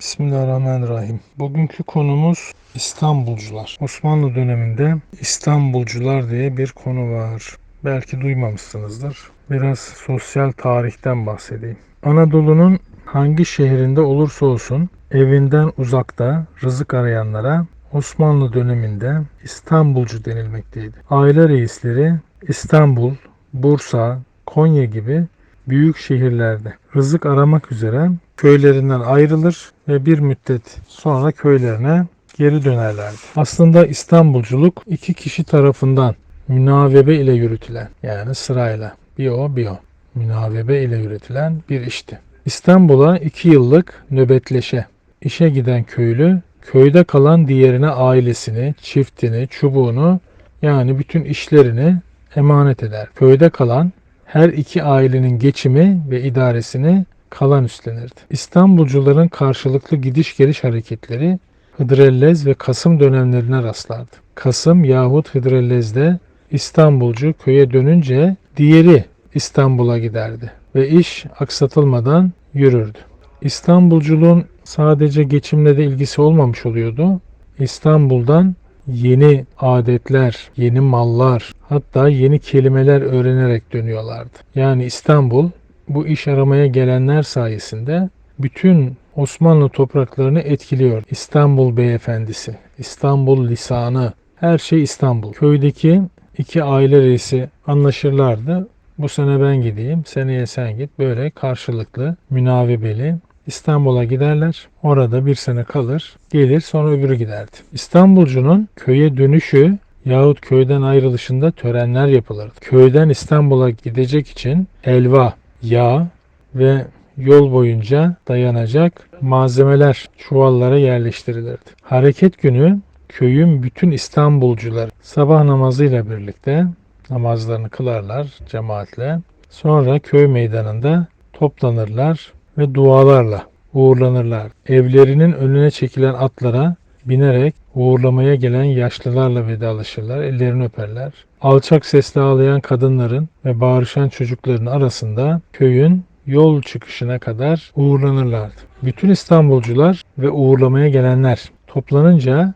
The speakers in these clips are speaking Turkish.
Bismillahirrahmanirrahim. Bugünkü konumuz İstanbulcular. Osmanlı döneminde İstanbulcular diye bir konu var. Belki duymamışsınızdır. Biraz sosyal tarihten bahsedeyim. Anadolu'nun hangi şehrinde olursa olsun evinden uzakta rızık arayanlara Osmanlı döneminde İstanbulcu denilmekteydi. Aile reisleri İstanbul, Bursa, Konya gibi büyük şehirlerde rızık aramak üzere köylerinden ayrılır ve bir müddet sonra köylerine geri dönerlerdi. Aslında İstanbulculuk iki kişi tarafından münavebe ile yürütülen yani sırayla bir o bir o münavebe ile yürütülen bir işti. İstanbul'a iki yıllık nöbetleşe işe giden köylü köyde kalan diğerine ailesini, çiftini, çubuğunu yani bütün işlerini emanet eder. Köyde kalan her iki ailenin geçimi ve idaresini kalan üstlenirdi. İstanbulcuların karşılıklı gidiş geliş hareketleri Hıdrellez ve Kasım dönemlerine rastlardı. Kasım yahut Hıdrellez'de İstanbulcu köye dönünce diğeri İstanbul'a giderdi ve iş aksatılmadan yürürdü. İstanbulculuğun sadece geçimle de ilgisi olmamış oluyordu. İstanbul'dan yeni adetler, yeni mallar, hatta yeni kelimeler öğrenerek dönüyorlardı. Yani İstanbul bu iş aramaya gelenler sayesinde bütün Osmanlı topraklarını etkiliyor. İstanbul beyefendisi, İstanbul lisanı, her şey İstanbul. Köydeki iki aile reisi anlaşırlardı. Bu sene ben gideyim, seneye sen git. Böyle karşılıklı, münavebeli İstanbul'a giderler. Orada bir sene kalır. Gelir sonra öbürü giderdi. İstanbulcunun köye dönüşü yahut köyden ayrılışında törenler yapılırdı. Köyden İstanbul'a gidecek için helva, yağ ve yol boyunca dayanacak malzemeler çuvallara yerleştirilirdi. Hareket günü köyün bütün İstanbulcular sabah namazıyla birlikte namazlarını kılarlar cemaatle. Sonra köy meydanında toplanırlar ve dualarla uğurlanırlar. Evlerinin önüne çekilen atlara binerek uğurlamaya gelen yaşlılarla vedalaşırlar, ellerini öperler. Alçak sesle ağlayan kadınların ve bağırışan çocukların arasında köyün yol çıkışına kadar uğurlanırlardı. Bütün İstanbulcular ve uğurlamaya gelenler toplanınca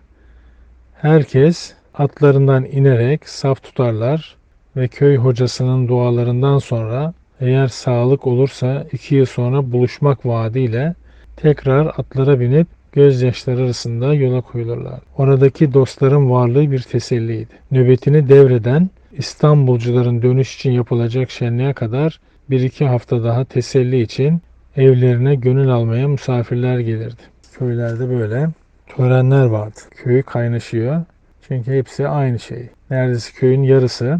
herkes atlarından inerek saf tutarlar ve köy hocasının dualarından sonra eğer sağlık olursa iki yıl sonra buluşmak vaadiyle tekrar atlara binip gözyaşları arasında yola koyulurlar. Oradaki dostların varlığı bir teselliydi. Nöbetini devreden İstanbulcuların dönüş için yapılacak şenliğe kadar bir iki hafta daha teselli için evlerine gönül almaya misafirler gelirdi. Köylerde böyle törenler vardı. Köy kaynaşıyor. Çünkü hepsi aynı şey. Neredeyse köyün yarısı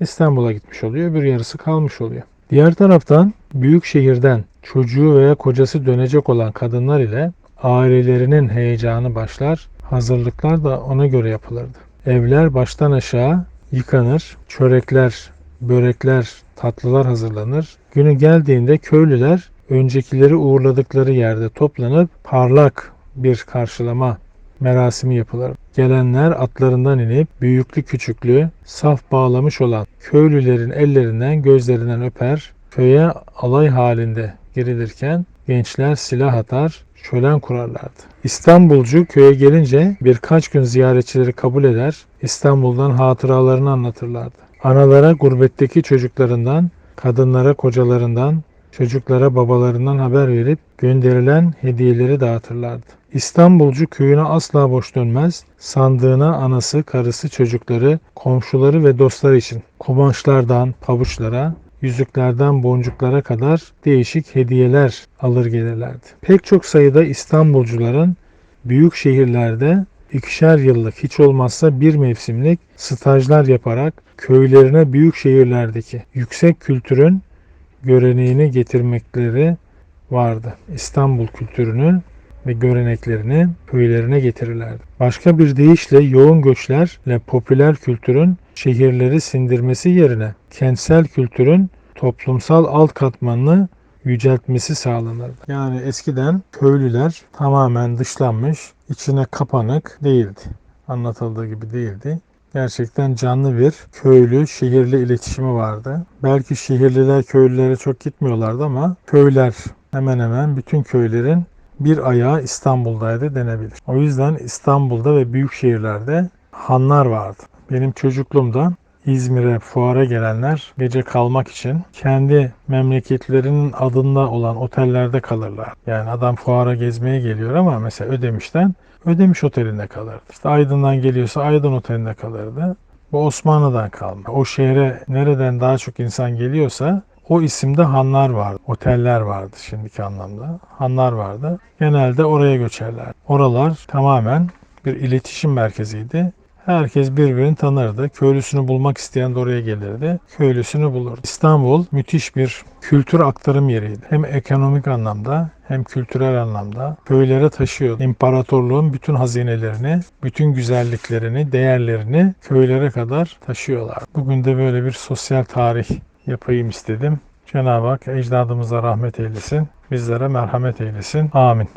İstanbul'a gitmiş oluyor, bir yarısı kalmış oluyor. Diğer taraftan büyük şehirden çocuğu veya kocası dönecek olan kadınlar ile ailelerinin heyecanı başlar, hazırlıklar da ona göre yapılırdı. Evler baştan aşağı yıkanır, çörekler, börekler, tatlılar hazırlanır. Günü geldiğinde köylüler öncekileri uğurladıkları yerde toplanıp parlak bir karşılama merasimi yapılır. Gelenler atlarından inip büyüklü küçüklü saf bağlamış olan köylülerin ellerinden gözlerinden öper, köye alay halinde girilirken gençler silah atar, şölen kurarlardı. İstanbulcu köye gelince birkaç gün ziyaretçileri kabul eder, İstanbul'dan hatıralarını anlatırlardı. Analara gurbetteki çocuklarından, kadınlara kocalarından, çocuklara babalarından haber verip gönderilen hediyeleri dağıtırlardı. İstanbulcu köyüne asla boş dönmez. Sandığına anası, karısı, çocukları, komşuları ve dostları için kumaşlardan pabuçlara, yüzüklerden boncuklara kadar değişik hediyeler alır gelirlerdi. Pek çok sayıda İstanbulcuların büyük şehirlerde ikişer yıllık hiç olmazsa bir mevsimlik stajlar yaparak köylerine büyük şehirlerdeki yüksek kültürün göreneğini getirmekleri vardı. İstanbul kültürünü ve göreneklerini köylerine getirirlerdi. Başka bir deyişle yoğun göçlerle popüler kültürün şehirleri sindirmesi yerine kentsel kültürün toplumsal alt katmanını yüceltmesi sağlanırdı. Yani eskiden köylüler tamamen dışlanmış, içine kapanık değildi. Anlatıldığı gibi değildi. Gerçekten canlı bir köylü şehirli iletişimi vardı. Belki şehirliler köylülere çok gitmiyorlardı ama köyler hemen hemen bütün köylerin bir ayağı İstanbul'daydı denebilir. O yüzden İstanbul'da ve büyük şehirlerde hanlar vardı. Benim çocukluğumda İzmir'e fuara gelenler gece kalmak için kendi memleketlerinin adında olan otellerde kalırlar. Yani adam fuara gezmeye geliyor ama mesela Ödemiş'ten Ödemiş Oteli'nde kalırdı. İşte Aydın'dan geliyorsa Aydın Oteli'nde kalırdı. Bu Osmanlı'dan kalma. O şehre nereden daha çok insan geliyorsa o isimde hanlar vardı. Oteller vardı şimdiki anlamda. Hanlar vardı. Genelde oraya göçerler. Oralar tamamen bir iletişim merkeziydi. Herkes birbirini tanırdı. Köylüsünü bulmak isteyen de oraya gelirdi. Köylüsünü bulurdu. İstanbul müthiş bir kültür aktarım yeriydi. Hem ekonomik anlamda hem kültürel anlamda köylere taşıyordu. İmparatorluğun bütün hazinelerini, bütün güzelliklerini, değerlerini köylere kadar taşıyorlar. Bugün de böyle bir sosyal tarih yapayım istedim. Cenab-ı Hak ecdadımıza rahmet eylesin. Bizlere merhamet eylesin. Amin.